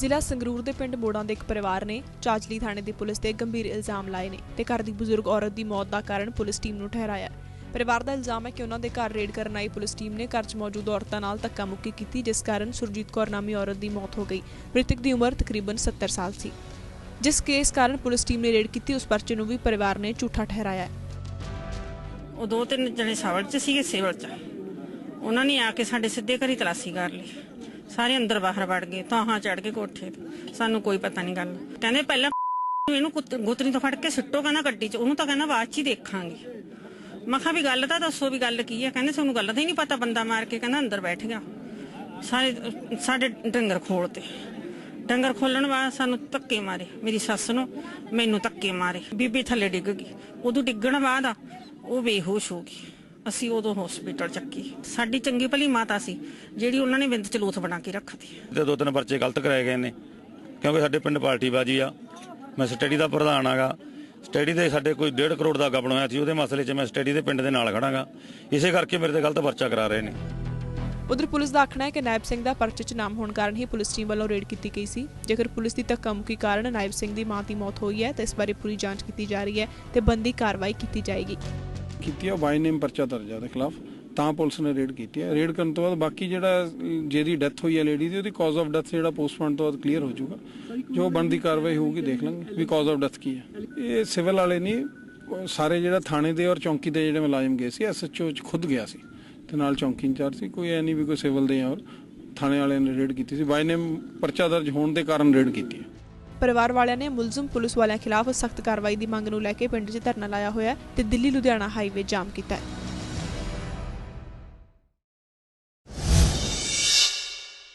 ਜ਼ਿਲ੍ਹਾ ਸੰਗਰੂਰ ਦੇ ਪਿੰਡ ਮੋੜਾਂ ਦੇ ਇੱਕ ਪਰਿਵਾਰ ਨੇ ਚਾਚਲੀ ਥਾਣੇ ਦੀ ਪੁਲਿਸ ਤੇ ਗੰਭੀਰ ਇਲਜ਼ਾਮ ਲਾਏ ਨੇ ਤੇ ਘਰ ਦੀ ਬਜ਼ੁਰਗ ਔਰਤ ਦੀ ਮੌਤ ਦਾ ਕਾਰਨ ਪੁਲਿਸ ਟੀਮ ਨੂੰ ਠਹਿਰਾਇਆ ਪਰਿਵਾਰ ਦਾ ਇਲਜ਼ਾਮ ਹੈ ਕਿ ਉਹਨਾਂ ਦੇ ਘਰ ਰੇਡ ਕਰਨ ਆਈ ਪੁਲਿਸ ਟੀਮ ਨੇ ਘਰ 'ਚ ਮੌਜੂਦ ਔਰਤਾਂ ਨਾਲ ਧੱਕਾ ਕੀਤੀ, ਜਿਸ ਕਾਰਨ ਸੁਰਜੀਤ ਕੌਰ ਨਾਮੀ ਔਰਤ ਦੀ ਮੌਤ ਹੋ ਗਈ। ਮ੍ਰਿਤਕ ਦੀ ਉਮਰ ਤਕਰੀਬਨ 70 ਸਾਲ ਸੀ। ਜਿਸ ਕੇਸ ਕਾਰਨ ਪੁਲਿਸ ਟੀਮ ਨੇ ਰੇਡ ਕੀਤੀ, ਉਸ ਪਰਚੇ ਨੂੰ ਵੀ ਪਰਿਵਾਰ ਨੇ ਝੂਠਾ ਠਹਿਰਾਇਆ ਹੈ। ਉਹ ਦੋ ਤਿੰਨ ਜਣੇ ਸਵਲ ਚ ਸੀਗੇ, ਸਿਵਲ ਚ। ਉਹਨਾਂ ਨੇ ਆ ਕੇ ਸਾਡੇ ਸਿੱਧੇ ਘਰੀ ਤਲਾਸ਼ੀ ਕਰ ਲਈ। ਸਾਰੇ ਅੰਦਰ ਬਾਹਰ ਵੜ ਗਏ, ਤਾਹਾਂ ਚੜ ਕੇ ਕੋਠੇ ਤੇ। ਸਾਨੂੰ ਕੋਈ ਪਤਾ ਨਹੀਂ ਗੱਲ। ਕਹਿੰਦੇ ਪਹਿਲਾਂ ਇਹਨੂੰ ਕੁੱਤ- ਗੁੱਤਰੀ ਤੋਂ ਫੜ ਕੇ ਸਿੱਟੋ, ਕਹਿੰਦਾ ਗੱਡੀ 'ਚ। ਉਹਨੂੰ ਤਾਂ ਕਹਿੰਦਾ ਬਾਅਦ 'ਚ ਹੀ ਦੇਖਾਂਗੇ। ਮੈਂ ਕਿਹਾ ਵੀ ਗੱਲ ਤਾਂ ਦੱਸੋ ਵੀ ਗੱਲ ਕੀ ਹੈ ਕਹਿੰਦੇ ਸਾਨੂੰ ਗੱਲ ਤਾਂ ਹੀ ਨਹੀਂ ਪਤਾ ਬੰਦਾ ਮਾਰ ਕੇ ਕਹਿੰਦਾ ਅੰਦਰ ਬੈਠ ਗਿਆ। ਸਾਰੇ, ਸਾਡੇ ਡੰਗਰ ਖੋਲਤੇ। ਡੰਗਰ ਖੋਲਣ ਬਾਅਦ ਸਾਨੂੰ ਧੱਕੇ ਮਾਰੇ। ਮੇਰੀ ਸੱਸ ਨੂੰ ਮੈਨੂੰ ਧੱਕੇ ਮਾਰੇ। ਬੀਬੀ ਥੱਲੇ ਡਿੱਗ ਗਈ। ਉਦੋਂ ਡਿੱਗਣ ਬਾਅਦ ਉਹ ਬੇਹੋਸ਼ ਹੋ ਗਈ। ਅਸੀਂ ਉਦੋਂ ਹਸਪੀਟਲ ਚੱਕੀ। ਸਾਡੀ ਚੰਗੀ ਭਲੀ ਮਾਤਾ ਸੀ ਜਿਹੜੀ ਉਹਨਾਂ ਨੇ ਵਿੰਦ ਚ ਲੂਥ ਬਣਾ ਕੇ ਰੱਖਤੀ। ਤੇ ਦੋ ਤਿੰਨ ਪਰਚੇ ਗਲਤ ਕਰਾਏ ਗਏ ਨੇ ਕਿਉਂਕਿ ਸਾਡੇ ਪਿੰਡ ਪਾਰਟੀ ਬਾਜੀ ਆ। ਮੈਂ ਸਟੱਡੀ ਦਾ ਪ੍ਰਧਾਨ ਆਗਾ। ਸਟੱਡੀ ਦੇ ਸਾਡੇ ਕੋਈ 1.5 ਕਰੋੜ ਦਾ ਗੱਬਣ ਹੋਇਆ ਸੀ ਉਹਦੇ ਮਸਲੇ 'ਚ ਮੈਂ ਸਟੱਡੀ ਦੇ ਪਿੰਡ ਦੇ ਨਾਲ ਖੜਾਂਗਾ। ਇਸੇ ਕਰਕੇ ਮੇਰੇ ਤੇ ਗਲਤ ਪਰਚਾ ਕਰਾ ਰਹੇ ਨੇ। ਉਧਰ ਪੁਲਿਸ ਦਾ ਆਖਣਾ ਹੈ ਕਿ ਨਾਇਬ ਸਿੰਘ ਦਾ ਪਰਚੇ 'ਚ ਨਾਮ ਹੋਣ ਕਾਰਨ ਹੀ ਪੁਲਿਸ ਟੀਮ ਵੱਲੋਂ ਰੇਡ ਕੀਤੀ ਗਈ ਸੀ। ਜੇਕਰ ਪੁਲਿਸ ਦੀ ਧੱਕਾਮੁੱਕੀ ਕਾਰਨ ਨਾਇਬ ਸਿੰਘ ਦੀ ਮਾਂ ਦੀ ਮੌਤ ਹੋਈ ਹੈ ਤਾਂ ਇਸ ਬਾਰੇ ਪੂਰੀ ਜਾਂਚ ਕੀਤੀ ਜਾ ਰਹੀ ਹੈ ਤੇ ਬੰਦੀ ਕਾਰਵਾਈ ਕੀਤੀ ਜਾਏਗੀ। ਕੀਤੀ ਹੈ ਬਾਈ ਨੇਮ ਪਰਚਾ ਦਰਜ ਹੈ ਉਹਦੇ ਖਿਲਾਫ, ਤਾਂ ਪੁਲਿਸ ਨੇ ਰੇਡ ਕੀਤੀ ਹੈ ਰੇਡ ਕਰਨ ਤੋਂ ਬਾਅਦ ਬਾਕੀ ਜਿਹੜਾ, ਜਿਹਦੀ ਡੈਥ ਹੋਈ ਹੈ ਲੇਡੀ ਦੀ, ਉਹਦੀ ਕਾਜ਼ ਆਫ ਡੈਥ ਜਿਹੜਾ ਪੋਸਟਮਾਰਟਮ ਤੋਂ ਬਾਅਦ ਕਲੀਅਰ ਹੋ ਜਾਊਗਾ। ਜੋ ਬਣਦੀ ਕਾਰਵਾਈ ਹੋਊਗੀ ਦੇਖ ਲਾਂਗੇ ਵੀ ਕਾਜ਼ ਆਫ ਡੈਥ ਕੀ ਹੈ ਇਹ ਸਿਵਲ ਵਾਲੇ ਨਹੀਂ ਸਾਰੇ ਜਿਹੜਾ ਥਾਣੇ ਦੇ ਔਰ ਚੌਂਕੀ ਦੇ ਜਿਹੜੇ ਮੁਲਾਜ਼ਮ ਗਏ ਸੀ ਐਸਐਚਓ ਚ ਖੁਦ ਗਿਆ ਸੀ ਤੇ ਨਾਲ ਚੌਂਕੀ ਇੰਚਾਰਜ ਸੀ, ਕੋਈ ਐ ਨਹੀਂ ਵੀ ਕੋਈ ਸਿਵਲ ਦੇ ਔਰ ਥਾਣੇ ਵਾਲਿਆਂ ਨੇ ਰੇਡ ਕੀਤੀ ਸੀ। ਬਾਈ ਨੇਮ ਪਰਚਾ ਦਰਜ ਹੋਣ ਦੇ ਕਾਰਨ ਰੇਡ ਕੀਤੀ ਹੈ ਪਰਿਵਾਰ ਵਾਲਿਆਂ ਨੇ ਮੁਲਜ਼ਮ ਪੁਲਿਸ ਵਾਲਿਆਂ ਖਿਲਾਫ ਸਖਤ ਕਾਰਵਾਈ ਦੀ ਮੰਗ ਨੂੰ ਲੈ ਕੇ ਪਿੰਡ 'ਚ ਧਰਨਾ ਲਾਇਆ ਹੋਇਆ ਹੈ ਤੇ ਦਿੱਲੀ, ਲੁਧਿਆਣਾ ਹਾਈਵੇ ਜਾਮ ਕੀਤਾ ਹੈ।